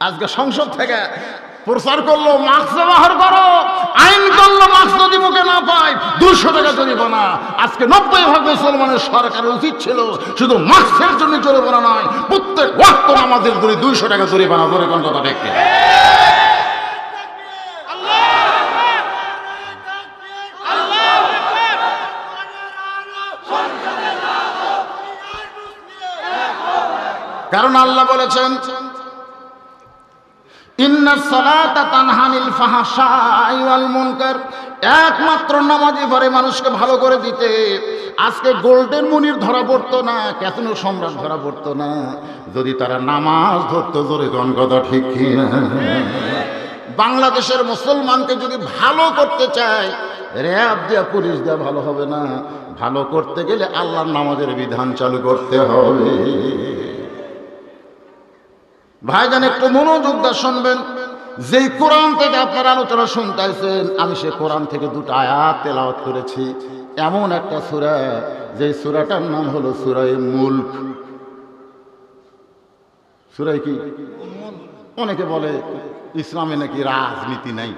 আজকে সংসদ থেকে প্রচার করল, মাস্ক ব্যবহার করো, আইন করল, মাস্ক যদি মুখে না পায় দুশো টাকা জরিমানা আজকে নব্বই ভাগ মুসলমানের সরকারের উচিত ছিল শুধু মাস্কের জন্য জরিমানা নয়, প্রত্যেক ওয়াক্ত আমাদের জন্য দুইশো টাকা জরিমানা ধরে কোন কথা দেখতে কারণ আল্লাহ বলেছেন একমাত্র নামাজি পরে মানুষকে ভালো করে দিতে। আজকে গোল্ডেন মুনির ধরা পড়তো না, ক্যাসিনো সম্রাট ধরা পড়তো না। যদি তারা নামাজ ধরতো, জোরে কোন কথা ঠিক বাংলাদেশের মুসলমানকে যদি ভালো করতে চায়, র্যাব দেওয়া পুলিশ দেওয়া ভালো হবে না। ভালো করতে গেলে আল্লাহর নামাজের বিধান চালু করতে হবে। ভাইজান, একটু মনোযোগ দিয়ে শুনবেন। যেই কোরআন থেকে আপনারা আলোচনা শুনতেছেন আমি সে কোরআন থেকে দুটো আয়াত তেলাওয়াত করেছি। এমন একটা সূরা যে সূরাটার নাম হলো সূরায়ে মুলক। সূরায় কি? অনেকে বলে, ইসলামে নাকি রাজনীতি নাই।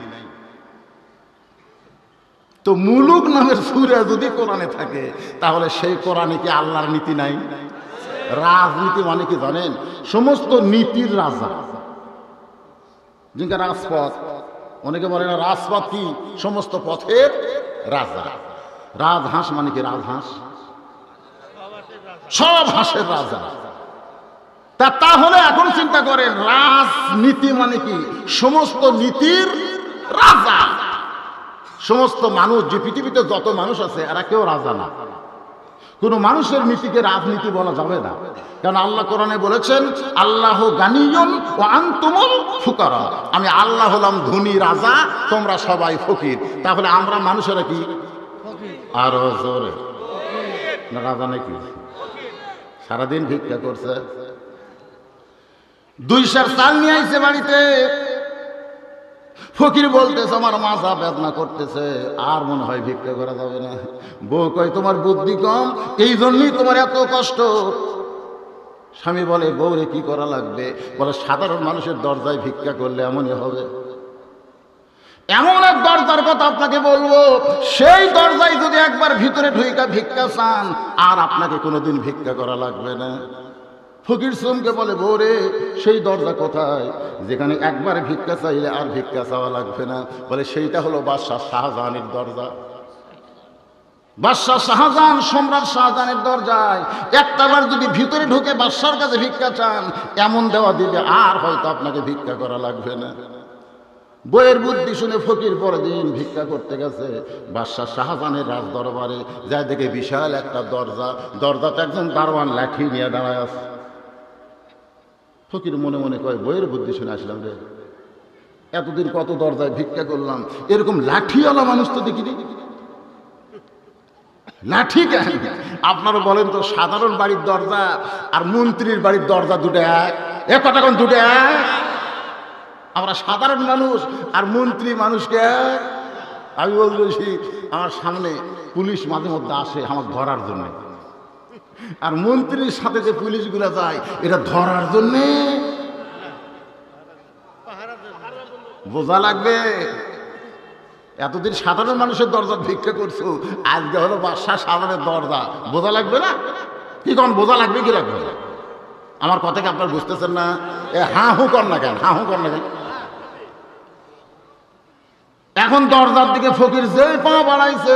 তো মুলুক নামের সূরা যদি কোরআনে থাকে, তাহলে সেই কোরআনে কি আল্লাহর নীতি নাই? রাজনীতি মানে কি জানেন? সমস্ত নীতির রাজা। যিনি রাজপথ, অনেকে বলে না রাজপথ কি? সমস্ত পথের রাজা। রাজহাঁস মানে কি রাজহাঁস? সব হাঁসের রাজা। তা তাহলে এখন চিন্তা করেন, রাজনীতি মানে কি? সমস্ত নীতির রাজা। সমস্ত মানুষ, যে পৃথিবীতে যত মানুষ আছে, এরা কেউ রাজা না। কোন মানুষের নীতিকে রাজনীতি বলা যাবে না। কারণ আল্লাহ কোরআনে বলেছেন, আল্লাহ গানিয়ন ও আন্তমল ফুকারা আমি আল্লাহ হলাম ধনী রাজা, তোমরা সবাই ফকির। তাহলে আমরা মানুষেরা কি? আরও জোরে। রাজা নাকি? সারাদিন ভিক্ষা করছে। দুইশার চাল নিয়ে আইছে বাড়িতে। ফকির বলতেছে, আমার মাথা বেদনা করতেছে, আর মনে হয় ভিক্ষা করা যাবে না। বউ কয়, তোমার বুদ্ধি কম এই জন্যই তোমার এত কষ্ট। স্বামী বলে, বউরে কি করা লাগবে? বলে, সাধারণ মানুষের দরজায় ভিক্ষা করলে এমনই হবে। এমন এক দরজার কথা আপনাকে বলব, সেই দরজায় যদি একবার ভিতরে ঢুইকা ভিক্ষা চান, আর আপনাকে কোনোদিন ভিক্ষা করা লাগবে না। ফকির শ্রমকে বলে, বোরে, সেই দরজা কোথায়? যেখানে একবার ভিক্ষা চাইলে আর ভিক্ষা চাওয়া লাগবে না। বলে, সেইটা হলো বাদশাহ শাহজাহানের দরজা। বাদশাহ শাহজাহান সম্রাট শাহজাহানের দরজায় একটাবার যদি ভিতরে ঢুকে বাদশার কাছে ভিক্ষা চান, এমন দেওয়া দিবে, আর হয়তো আপনাকে ভিক্ষা করা লাগবে না। বইয়ের বুদ্ধি শুনে ফকির পরের দিন ভিক্ষা করতে গেছে বাদশাহ শাহজাহানের রাজ দরবারে যা দেখে বিশাল একটা দরজা। দরজাতে একজন দারোয়ান লাঠি নিয়ে দাঁড়ায় আছে। ফকির মনে মনে কয়, বইয়ের বুদ্ধি শুনে আসলাম রে। এতদিন কত দরজায় ভিক্ষা করলাম। এরকম লাঠিওয়ালা মানুষ তো দেখিনি। লাঠি কেন? আপনারা বলেন তো, সাধারণ বাড়ির দরজা আর মন্ত্রীর বাড়ির দরজা দুটো এক। এ কটা কোন দুটো এক? আমরা সাধারণ মানুষ আর মন্ত্রী মানুষকে আমি বলছি, আমার সামনে পুলিশ মাঝে মধ্যে আসে আমার ধরার জন্য। আর মন্ত্রীর সাথে যে পুলিশগুলো যায়, এটা ধরার জন্যে? বোঝা লাগবে? এতদিন সাধারণ মানুষের দরজা ভিক্ষা করছ, আজকে হলো বাদশাহ সাধারণের দরজা। বোঝা লাগবে না? কি কন, বোঝা লাগবে কি লাগবে? আমার কথা কি আপনার বুঝতেছেন না? এ হাঁ হু কর না কেন, হাঁ হু কর না কেন? এখন দরজার দিকে ফকির যে পা বাড়াইছে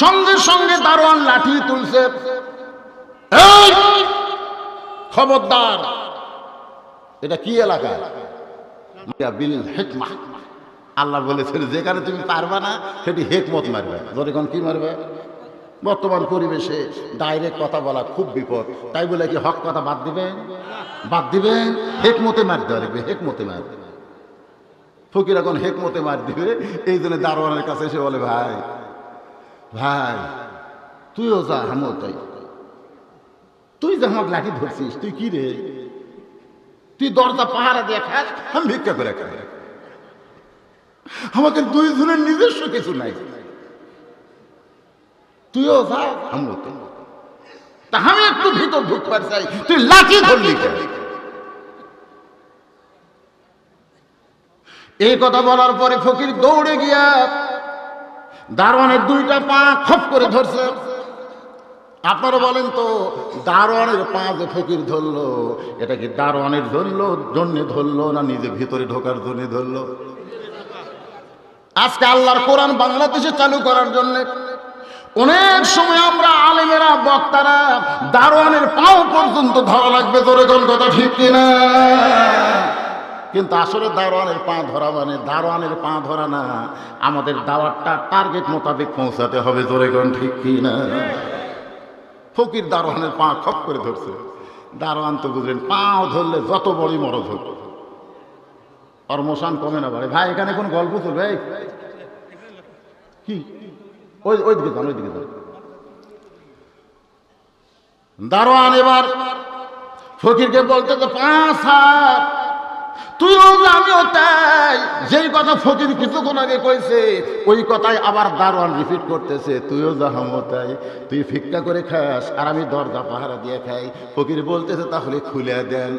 সঙ্গে সঙ্গে দারোয়ান লাঠি তুলছে! খবরদার, এটা কি এলাকা? হেকমা। আল্লাহ বলেছেন, যেখানে তুমি পারবা না, সেটি হেকমত মারবে। কোন কি মারবে? বর্তমান পরিবেশে ডাইরেক্ট কথা বলা খুব বিপদ। তাই বলে কি হক কথা বাদ দিবেন বাদ দিবেন হেকমতে মার দেওয়া লাগবে, হেকমতে মার। ফকির এখন হেকমতে মার দিবে, এই জন্য দারোয়ানের কাছে এসে বলে, ভাই ভাই, তুইও যা আমিও তাই। তুই যে আমাকে লাঠি ধরছিস, তুই কি রে? তুই দরজা পাহারা দিয়ে খাস, আমি ভিক্ষা করে খাই। আমাকে দুই জনের নিজস্ব কিছু নাই। তুইও যা আমিও তাই। তা আমি একটু ভিতর ঢুকবার চাই, তুই লাঠি ধরলি এই কথা বলার পরে ফকির দৌড়ে গিয়া দারোয়ানের দুইটা পা খপ করে ধরছে। আপনারা বলেন তো, দারোয়ানের পা যে ফকির ধরলো, এটা কি দারোয়ানের ধরলো, জন্যে ধরলো, না নিজে ভিতরে ঢোকার জন্য ধরলো? আজকে আল্লাহর কোরআন বাংলাদেশে চালু করার জন্য অনেক সময় আমরা আলেমেরা, বক্তারা দারোয়ানের পাও পর্যন্ত ধরা লাগবে তোর কোন কথা ঠিক কিনা? কিন্তু আসলে দারোয়ানের পা ধরা মানে দারোয়ানের পা ধরা না। আমাদের দাওয়াতটা টার্গেট মোতাবেক পৌঁছাতে হবে তোরে ঠিক কি না? ফকির দারোয়ানের পা খপ করে ধরছে। দারোয়ান তো বুঝলেন, পাও ধরলে যত বড়ই মরজ হোক। আর মশান কমে না বাড়ে। ভাই, এখানে কোন গল্প চলবে? কি? ওই ওই দিকে যান ওই দিকে যান। দারোয়ান এবার ফকিরকে বলতে তো পাঁচ হাত তুইও তাই। যেই কথা ফকির কিছুক্ষণ আগে কইছে, ওই আবার দারোয়ান রিপিট করতেছে। তুইও তাই। করে খাস, আর আমি দরজা পাহারা দিয়ে খাই। ফকির বলতেছে, তাহলে খুলে দেন।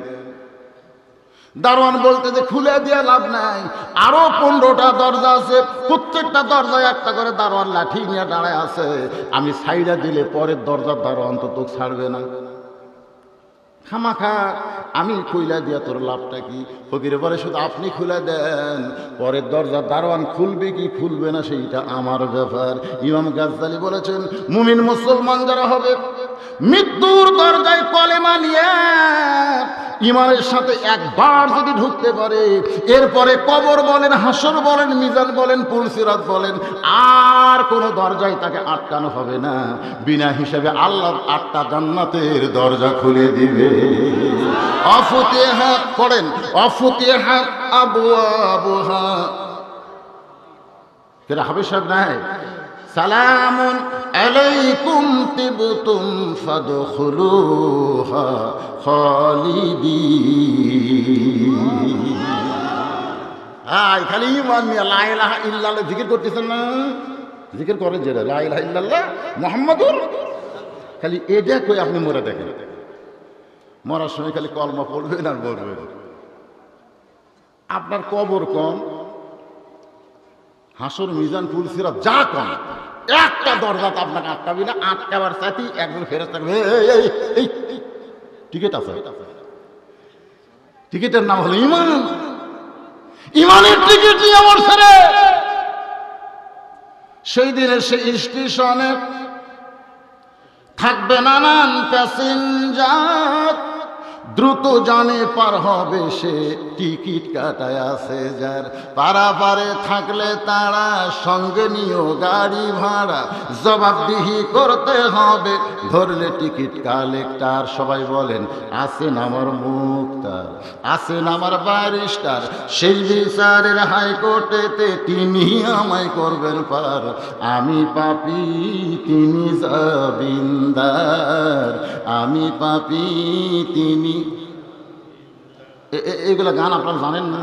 দারোয়ান বলতে যে খুলে দিয়ে লাভ নাই। আরও পনেরোটা দরজা আছে। প্রত্যেকটা দরজায় একটা করে দারোয়ান লাঠি নিয়ে দাঁড়ায় আছে। আমি সাইডা দিলে পরের দরজার দারোয়ান তো তোকে ছাড়বে না। খামাখা আমি খুইলা দিয়া তোর লাভটা কি? ফকির পরে শুধু আপনি খুলে দেন। পরের দরজা দারোয়ান খুলবে কি খুলবে না, সেইটা আমার ব্যাপার। ইমাম গাজ্জালি বলেছেন, মুমিন মুসলমান যারা হবে মৃত্যুর দরজায় কলেমা নিয়ে ইমানের সাথে একবার যদি ঢুকতে পারে, এরপরে কবর বলেন, হাসর বলেন, মিজান বলেন, পুলসিরাত বলেন, আর কোনো দরজায় তাকে আটকানো হবে না। বিনা হিসেবে আল্লাহ আটটা জান্নাতের দরজা খুলে দিবে। অফুতে হাত পড়েন অফুতে হাত আবু আবুহা। কেরা হবে সব নাই? সালামুন আলাইকুম তিবতুম ফাদখুলুহা খালিদিন। হাই খালি ইমান নিয়ে লা ইলাহা ইল্লাল্লাহ জিকির করতেছেন না? জিকির করেন যেটা লা ইলাহা ইল্লাল্লাহ মুহাম্মাদুর খালি এটা কই আপনি মরে দেখেন। মরার সময় খালি কলমা পড়বেন আর বলবেন। আপনার কবর কম হাসর, মিজান সিরাপ, যা কম। একটা দরজা তো আপনাকে আটকাবি না, আটকাবার সাথে একজন ফেরত থাকবে টিকিট আছে। টিকিটের নাম হলো ইমান। ইমানের টিকিট নিয়ে আমার সেই দিনে সেই স্টেশনে থাকবে নানান প্যাসেঞ্জার। দ্রুত জানে পার হবে সে। টিকিট কাটায় আছে যার। পারাপারে থাকলে তারা সঙ্গে নিও গাড়ি ভাড়া। জবাবদিহি করতে হবে। ধরলে টিকিট কালেক্টার সবাই বলেন আসেন আমার মুক্তার আসেন আমার ব্যারিস্টার, সেই বিচারের হাইকোর্টেতে তিনি আমায় করবেন পার। আমি পাপি, তিনি জাবিন্দার আমি পাপি, তিনি এগুলো গান আপনারা জানেন না?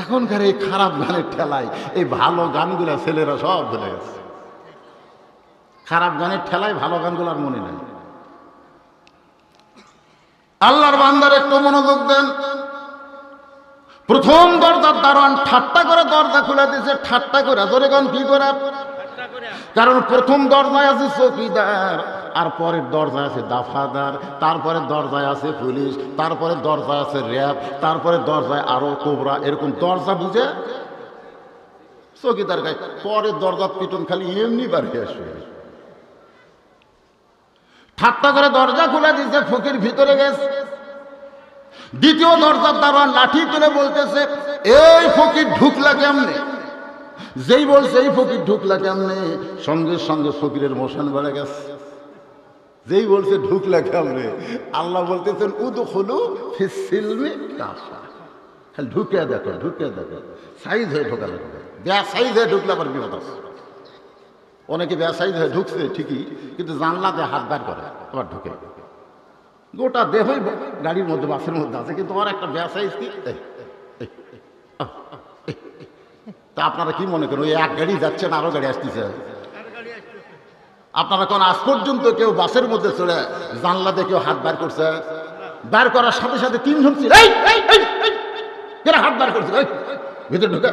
এখনকার এই খারাপ গানের ঠেলায় এই ভালো গানগুলো ছেলেরা সব ভুলে গেছে। খারাপ গানের ঠেলায় ভালো গানগুলো আর মনে নাই। আল্লাহর বান্দার একটু মনোযোগ দেন। প্রথম দরজার দারোয়ান ঠাট্টা করে দরজা খুলে দিয়েছে ঠাট্টা করে। ধরে গান কি করে? কারণ প্রথম দরজায় আছে চৌকিদার, আর পরের দরজায় আছে দাফাদার, তারপরে দরজায় আছে পুলিশ, তারপরে দরজায় আছে র্যাব, তারপরে দরজায় আরও কোবরা, এরকম দরজা বুঝে? চৌকিদার গায়ে, পরের দরজা পিটন খালি এমনি হয়ে আসবে। ঠাট্টা করে দরজা খুলে দিয়েছে ফকির ভিতরে গেছে। দ্বিতীয় দরজার দারোয়ান লাঠি তুলে বলতেছে, এই ফকির ঢুকলা কেমনে? যেই বলছে, এই ফকির ঢুকলা কেমনে? সঙ্গে সঙ্গে ফকিরের মোশন বেড়ে গেছে। যেই বলছে, ঢুকলা কেমনে? আল্লাহ বলতেছেন উদ হলু ফিসিলমি খালি ঢুকে দেখো ঢুকে দেখো। সাইজ হয়ে ঢোকা লাগবে ব্যা সাইজ হয়ে ঢুকলে আবার বিপদ আছে। অনেকে ব্যা সাইজ হয়ে ঢুকছে ঠিকই কিন্তু জানলাতে হাত বার করে আবার ঢুকে। গোটা দেহই গাড়ির মধ্যে বাসের মধ্যে আছে কিন্তু ওর একটা ব্যা সাইজ কি? এই, এই, আহ, এই, এই। তা আপনারা কি মনে করেন ওই এক গাড়ি যাচ্ছেন আরও গাড়ি আসতেছে? আপনারা কোন আজ পর্যন্ত কেউ বাসের মধ্যে চড়ে জানলাতে কেউ হাত বার করছে? বার করার সাথে সাথে তিনজন ছিল হাত বার করছে ভিতরে ঢুকা।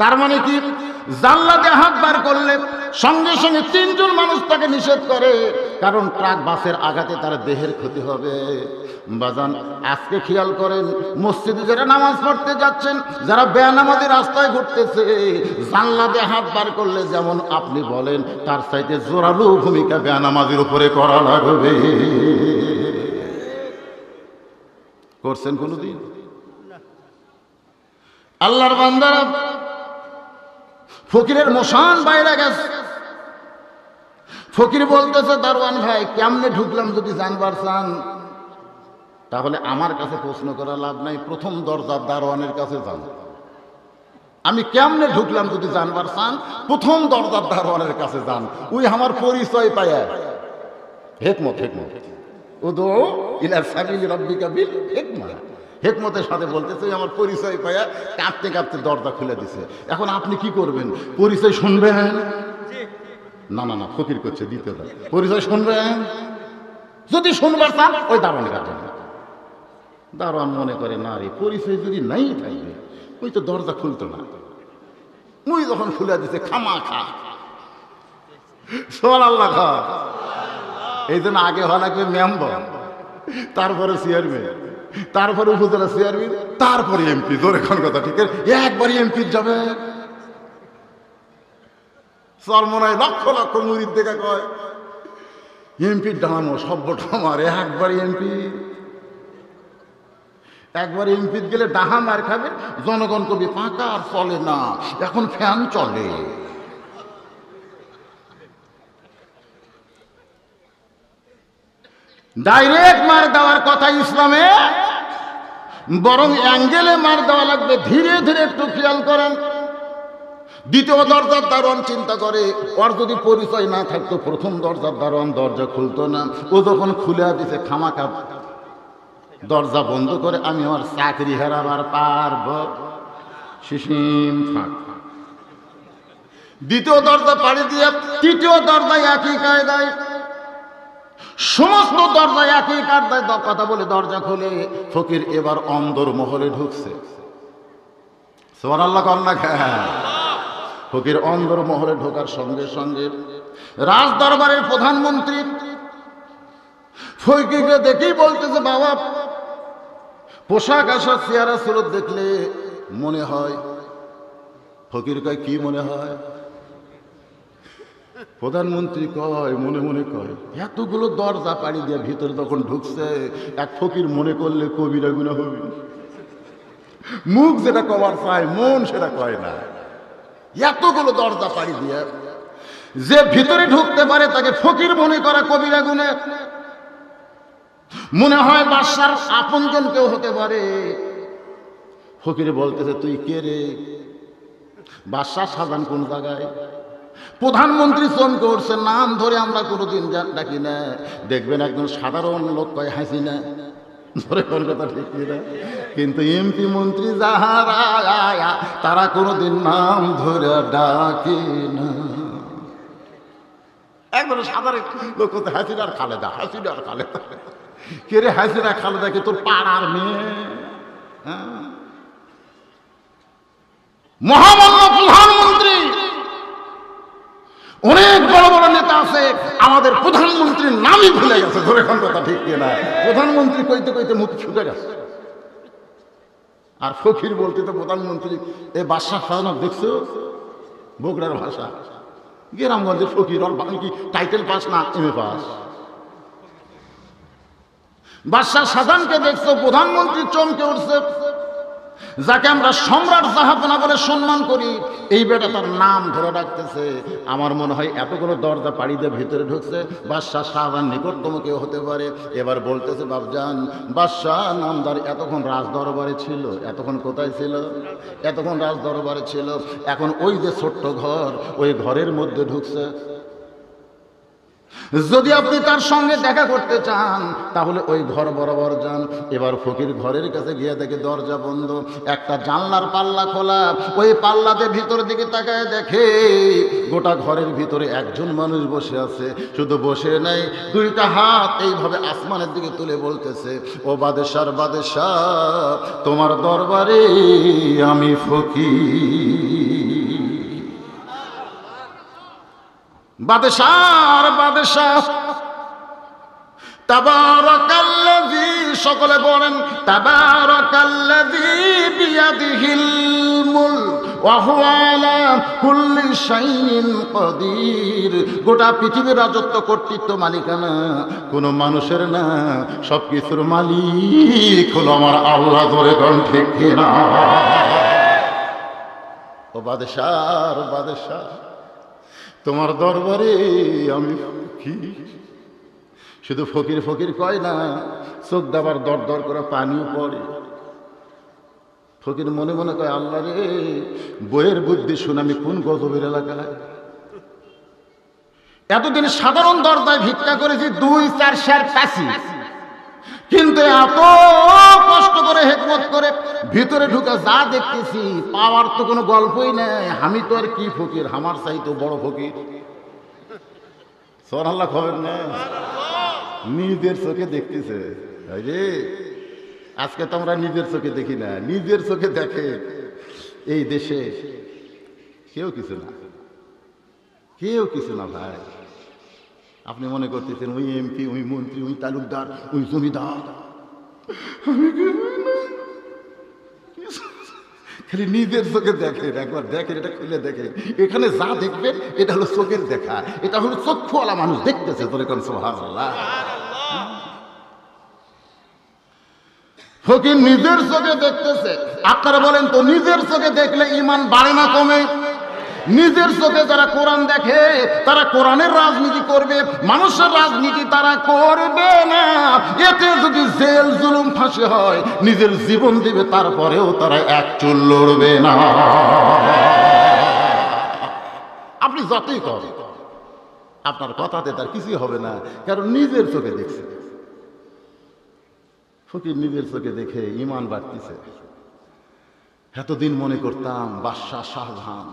তার মানে কি? জানলাতে হাত বার করলে সঙ্গে সঙ্গে তিনজন মানুষ তাকে নিষেধ করে, কারণ ট্রাক বাসের আঘাতে তার দেহের ক্ষতি হবে। বাজান, আজকে খেয়াল করেন, মসজিদে যারা নামাজ পড়তে যাচ্ছেন, যারা বেয়ানামাজি রাস্তায় ঘুরতেছে জানলাতে হাত বার করলে যেমন আপনি বলেন, তার চাইতে জোরালো ভূমিকা বেয়ানামাজির উপরে করা লাগবে। করছেন কোনোদিন? আল্লাহর বান্দারা ফকিরের মশান বাইরে গেছে। ফকির বলতেছে দারওয়ান ভাই, কেমনে ঢুকলাম যদি জানবার চান? তাহলে আমার কাছে প্রশ্ন করা লাভ নাই, প্রথম দরজার দারোয়ানের কাছে যান। আমি কেমনে ঢুকলাম যদি জানবার চান, প্রথম দরজার দারোয়ানের কাছে যান। ওই আমার পরিচয় পায় হেকমত হেকমত। ও দো ইলা সাবিল রব্বিকা বিল হেকমত হেকমতের সাথে বলতেছে আমার পরিচয় পায়া কাঁপতে কাঁপতে দরজা খুলে দিছে। এখন আপনি কি করবেন? পরিচয় শুনবেন? না না না ফকির করছে দ্বিতীয় দল পরিচয় শুনবেন? যদি শুনবার চান ওই দারোয়ান কাটেন দারোয়ান মনে করে না রে পরিচয় যদি নাই থাকবে ওই তো দরজা খুলতো না। মুই যখন খুলে দিছে খামা খা সোয়াল আল্লাহ খা এই জন্য আগে হওয়া লাগবে মেম্বার তারপরে চেয়ারম্যান। তারপরে উপজেলা চেয়ারম্যান, তারপরে এমপি তোর এখন কথা ঠিক একবারই এমপি যাবে সর মনে হয় লক্ষ লক্ষ মুড়ির দেখা কয়। এমপির ডামো সভ্য আমার একবারই এমপি একবার এমপির গেলে ডাহা মার খাবে, জনগণ কবি পাকা আর চলে না, এখন ফ্যান চলে। ডাইরেক্ট মার দেওয়ার কথা ইসলামে? বরং অ্যাঙ্গেলে মার দেওয়া লাগবে, ধীরে ধীরে একটু খেয়াল করেন। দ্বিতীয় দরজার দারোয়ান চিন্তা করে, ওর যদি পরিচয় না থাকতো, প্রথম দরজার দারোয়ান দরজা খুলতো না। ও যখন খুলে দিছে খামাকা দরজা বন্ধ করে, আমি আমার চাকরি হারাবার পারব। ফাঁক দ্বিতীয় দরজা পাড়ি দিয়ে, তৃতীয় দরজায় একই কায়দায় সমস্ত দরজা একই কায়দায় কথা বলে দরজা খুলে, ফকির এবার অন্দর মহলে ঢুকছে। আল্লাহ কন্যা ফকির অন্দর মহলে ঢোকার সঙ্গে সঙ্গে রাজ দরবারের প্রধানমন্ত্রী ফকিরকে দেখেই বলতেছে, বাবা, পোশাক আশাক চেহারা সুরত দেখলে মনে হয় ফকির কয়, কি মনে হয়? প্রধানমন্ত্রী কয়, মনে মনে কয়, এতগুলো দরজা পাড়ি দিয়ে ভিতরে তখন ঢুকছে, এক ফকির মনে করলে কবিরা গুণা হবে। মুখ যেটা কবার চায়, মন সেটা কয় না। এতগুলো দরজা পাড়ি দিয়ে যে ভিতরে ঢুকতে পারে, তাকে ফকির মনে করা কবিরা গুণে মনে হয় বাদশার আপনজন কেউ হতে পারে। ফকির বলতেছে, তুই কে রে? বাদশাহ সাজান কোন জায়গায়? প্রধানমন্ত্রী চমকে উঠছে নাম ধরে আমরা কোনোদিন ডাকি না। দেখবেন একজন সাধারণ লোক কয়, হাসি না। ধরে কোন কথা ঠিক না কিন্তু এমপি মন্ত্রী যাহারা তারা কোনোদিন নাম ধরে ডাকে না। একজন সাধারণ লোক হতে হাসিনার খালেদা হাসিনার খালেদা। কে রে হাসিনা খালেদা, কে তোর পাড়ার মেয়ে? হ্যাঁ? মহামান্য প্রধানমন্ত্রী অনেক বড় বড় নেতা আছে, আমাদের প্রধানমন্ত্রীর নামই ভুলে গেছে, ধরে কোন কথা ঠিক কিনা প্রধানমন্ত্রী কইতে কইতে মুখ ছুটে গেছে। আর ফকির বলতে তো প্রধানমন্ত্রী, এ বাদশাহ শাহনাব দেখছ? বগুড়ার ভাষা। গ্রামগঞ্জের ফকির, ওর কি টাইটেল পাস না, এম এ পাস। বাদশাহ সাধানকে দেখছ, প্রধানমন্ত্রী চমকে উঠছে। যাকে আমরা সম্রাট জাহাপনা বলে সম্মান করি, এই বেটা তার নাম ধরে রাখতেছে আমার মনে হয় এতগুলো দরজা পাড়ি দিয়ে ভিতরে ঢুকছে, বাদশাহ শাহজাহান নিকটতম কেউ হতে পারে। এবার বলতেছে বাবজান বাদশাহ নামদার এতক্ষণ রাজ দরবারে ছিল, এতক্ষণ কোথায় ছিল? এতক্ষণ রাজ দরবারে ছিল। এখন ওই যে ছোট্ট ঘর, ওই ঘরের মধ্যে ঢুকছে। যদি আপনি তার সঙ্গে দেখা করতে চান, তাহলে ওই ঘর বরাবর যান। এবার ফকির ঘরের কাছে গিয়ে দেখে দরজা বন্ধ, একটা জানলার পাল্লা খোলা। ওই পাল্লাতে ভিতর দিকে তাকায় দেখে গোটা ঘরের ভিতরে একজন মানুষ বসে আছে। শুধু বসে নাই, দুইটা হাত এইভাবে আসমানের দিকে তুলে বলতেছে, ও বাদেশার বাদেশাহ তোমার দরবারে আমি ফকির। বাদশার বাদশাহ। তাবারাকাল্লাযী, সকলে বলেন, তাবারাকাল্লাযী বিয়াদিহিল মুলক গোটা পৃথিবীর রাজত্ব কর্তৃত্ব মালিকানা, কোনো মানুষের না সব কিছুর মালিক হলো আমার আল্লাহ ধরে কোন, ঠিক কিনা? ও বাদশার বাদশাহ। তোমার দরবারে আমি কি শুধু ফকির ফকির কয় না, চোখ দাবার দর দর করা পানিও পড়ে। ফকির মনে মনে কয়, আল্লাহ রে, বইয়ের বুদ্ধি শুনে আমি কোন গজবের এলাকায়? এতদিন সাধারণ দরদায় ভিক্ষা করেছি, দুই, চার শের প্যাসি। কিন্তু এত কষ্ট করে, হেকমত করে ভিতরে ঢুকে যা দেখতেছি, পাওয়ার তো কোনো গল্পই নেই। আমি তো আর কি ফকির? আমার চাই তো বড় ফকির। সোর আল্লাহ খবর না নিজের চোখে দেখতেছে। আজকে তো আমরা নিজের চোখে দেখি না। নিজের চোখে দেখে এই দেশে কেউ কিছু না। কেউ কিছু না ভাই। আপনি মনে করতেছেন ওই এমপি ওই মন্ত্রী ওই তালুকদার ওই জমিদার। খালি নিজের চোখে দেখেন একবার দেখেন এটা খুলে দেখেন। এখানে যা দেখবেন এটা হলো চোখের দেখা। এটা হলো চক্ষুওয়ালা মানুষ দেখতেছে তোর এখন সোহান ফকির নিজের চোখে দেখতেছে। আপনারা বলেন তো নিজের চোখে দেখলে ইমান বাড়ে না কমে? নিজের চোখে যারা কোরআন দেখে, তারা কোরআনের রাজনীতি করবে। মানুষের রাজনীতি তারা করবে না। এতে যদি জেল, জুলুম, ফাঁসি হয়, নিজের জীবন দিবে, তারপরেও তারা এক চুল লড়বে না। আপনি যতই করেন, আপনার কথাতে তার কিছুই হবে না, কারণ নিজের চোখে দেখছে। ফকির নিজের চোখে দেখে ইমান বাড়তিছে। এতদিন মনে করতাম, বাদশাহ শাহজাহান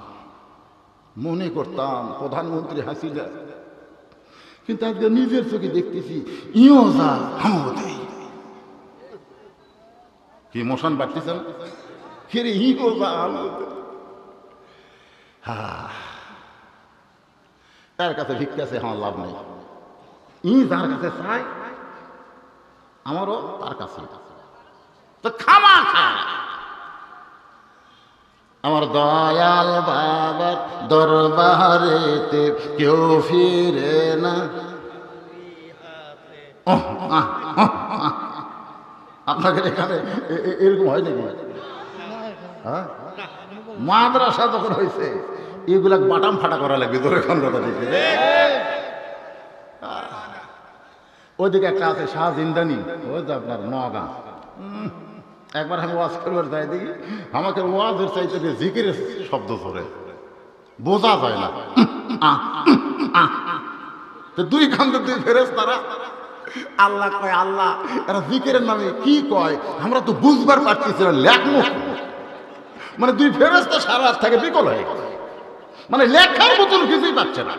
মনে করতাম, প্রধানমন্ত্রী হাসিনা কিন্তু আজকে নিজের চোখে দেখতেছি ইও যা হামও কি মোশন বাড়তেছে? না ইও যা তার কাছে ভিক্ষাছে আমার লাভ নেই। ই যার কাছে চায় আমারও তার কাছে। তো খামা খা। আমার দয়াল বাবার দরবারেতে কেউ ফিরে না। আপনাদের এখানে এরকম হয় নাকি? হ্যাঁ? মাদ্রাসা যখন হয়েছে এগুলা বাটাম ফাটা করা লাগবে তোর খন্ডটা দেখে। ওইদিকে একটা আছে শাহ জিন্দানি, ওই যে আপনার নগাঁ। একবার আমি ওয়াজ করবার চাই দেখি, আমাকে ওয়াজের চাইতে জিকিরের শব্দ ধরে। বোঝা যায় না। তো দুই খান্দে দুই ফেরেস তারা আল্লাহ কয়, আল্লাহ, এরা জিকিরের নামে কি কয়? আমরা তো বুঝবার পারতেছি না লেখমুখ মানে দুই ফেরেস্তা সারা রাত থেকে বিকল হয়ে মানে লেখার মতন কিছুই পাচ্ছে না।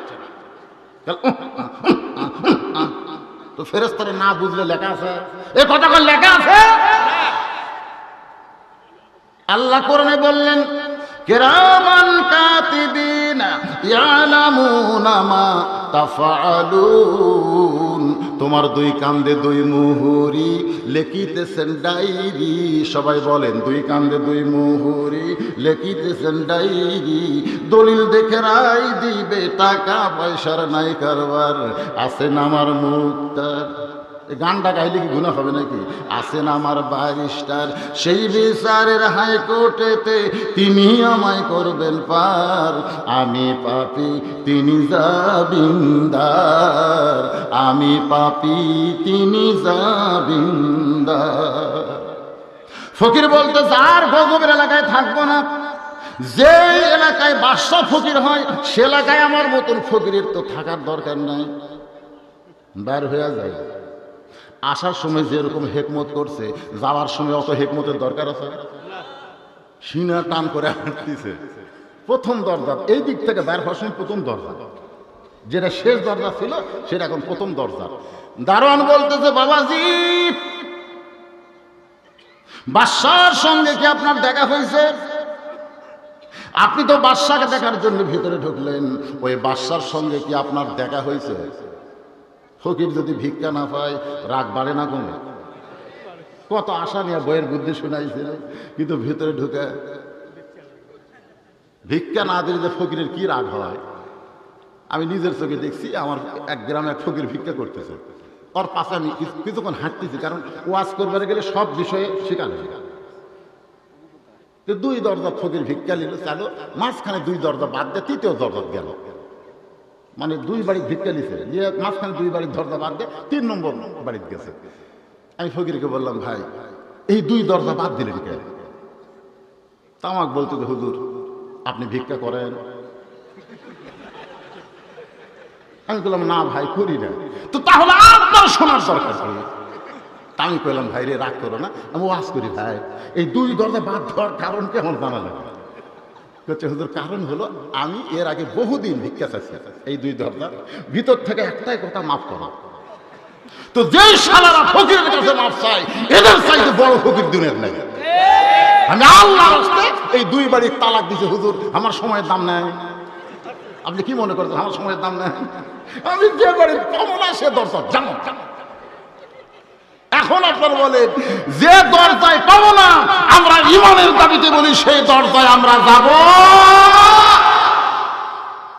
তো ফেরেস্তারে না বুঝলে লেখা আছে? এ কথা লেখা আছে? আল্লাহ কোরআনে বললেন, কিরামান কাতিবিনা ইয়ালামুনা মা তাফআলুন। তোমার দুই কান্দে দুই মুহুরি লেখিতেছেন ডাইরি সবাই বলেন, দুই কান্দে দুই মুহুরি লেখিতেছেন ডাইরি দলিল দেখে রাই দিবে, টাকা পয়সার নাই কারবার। আছেন আমার মুক্তার? গানটা গাইলে কি গুণা হবে নাকি? আসেন আমার ব্যারিস্টার সেই বিচারের হাইকোর্টেতে তিনি আমায় করবেন পার। আমি পাপি, তিনি জাবিন্দার আমি পাপি, তিনি জাবিন্দার ফকির বলতে, যার গজবের এলাকায় থাকব না যে এলাকায় বাদশা ফকির হয়, সে এলাকায় আমার মতন ফকিরের তো থাকার দরকার নাই। বার হয়ে যায়। আসার সময় যেরকম হেকমত করছে, যাওয়ার সময় অত হেকমতের দরকার আছে? সিনা টান করে হাঁটতেছে। প্রথম দরজা, এই দিক থেকে বের হওয়ার সময় প্রথম দরজা। যেটা শেষ দরজা ছিল, সেটা এখন প্রথম দরজা। দারোয়ান বলতেছে, বাবাজি, বাদশার সঙ্গে কি আপনার দেখা হয়েছে? আপনি তো বাদশাকে দেখার জন্য ভিতরে ঢুকলেন। ওই বাদশার সঙ্গে কি আপনার দেখা হয়েছে? ফকির যদি ভিক্ষা না পায়, রাগ বাড়ে না কমে কত আশা নিয়ে বইয়ের বুদ্ধি শোনাইছিল কিন্তু ভিতরে ঢুকে ভিক্ষা না দিলে যে ফকিরের কি রাগ হয়? আমি নিজের চোখে দেখছি, আমার এক গ্রামে এক ফকির ভিক্ষা করতেছে। ওর পাশে আমি কিছুক্ষণ হাঁটতেছি, কারণ ওয়াজ করবার গেলে সব বিষয়ে শেখানো দুই দরজা ফকির ভিক্ষা নিল, চালো। মাঝখানে দুই দরজা বাদ দিয়ে তৃতীয় দরজা গেল। মানে দুই বাড়ি ভিক্ষা নিছে। যে মাঝখানে দুই বাড়ির দরজা বাদ দিয়ে তিন নম্বর বাড়িতে গেছে। আমি ফকিরকে বললাম, ভাই, এই দুই দরজা বাদ দিলেন কে তামাক বলতে হুজুর, আপনি ভিক্ষা করেন। আমি বললাম, না ভাই, করি না। তো তাহলে আপনার শোনার দরকার কি? আমি কইলাম, ভাই রে, রাগ করো না। আমি ওয়াজ করি, ভাই। এই দুই দরজা বাদ দেওয়ার কারণ কেমন জানালেন হচ্ছে হুজুর কারণ হলো আমি এর আগে বহুদিন ভিক্ষা চাচ্ছি এই দুই দরজা ভিতর থেকে একটাই কথা মাফ করা। তো যে সালারা ফকিরের কাছে মাফ চাই এদের চাইতে বড় ফকির দুনিয়ার নাই। আমি আল্লাহ এই দুই বাড়ির তালাক দিছে হুজুর আমার সময়ের দাম নেই। আপনি কি মনে করছেন আমার সময়ের দাম নেই? আমি যে বাড়ির না সে দরজা জানো? এখন আপনার বলেন, যে দরজায় পাবো না, আমরা ইমানের দাবিতে বলি, সেই দরজায় আমরা যাব।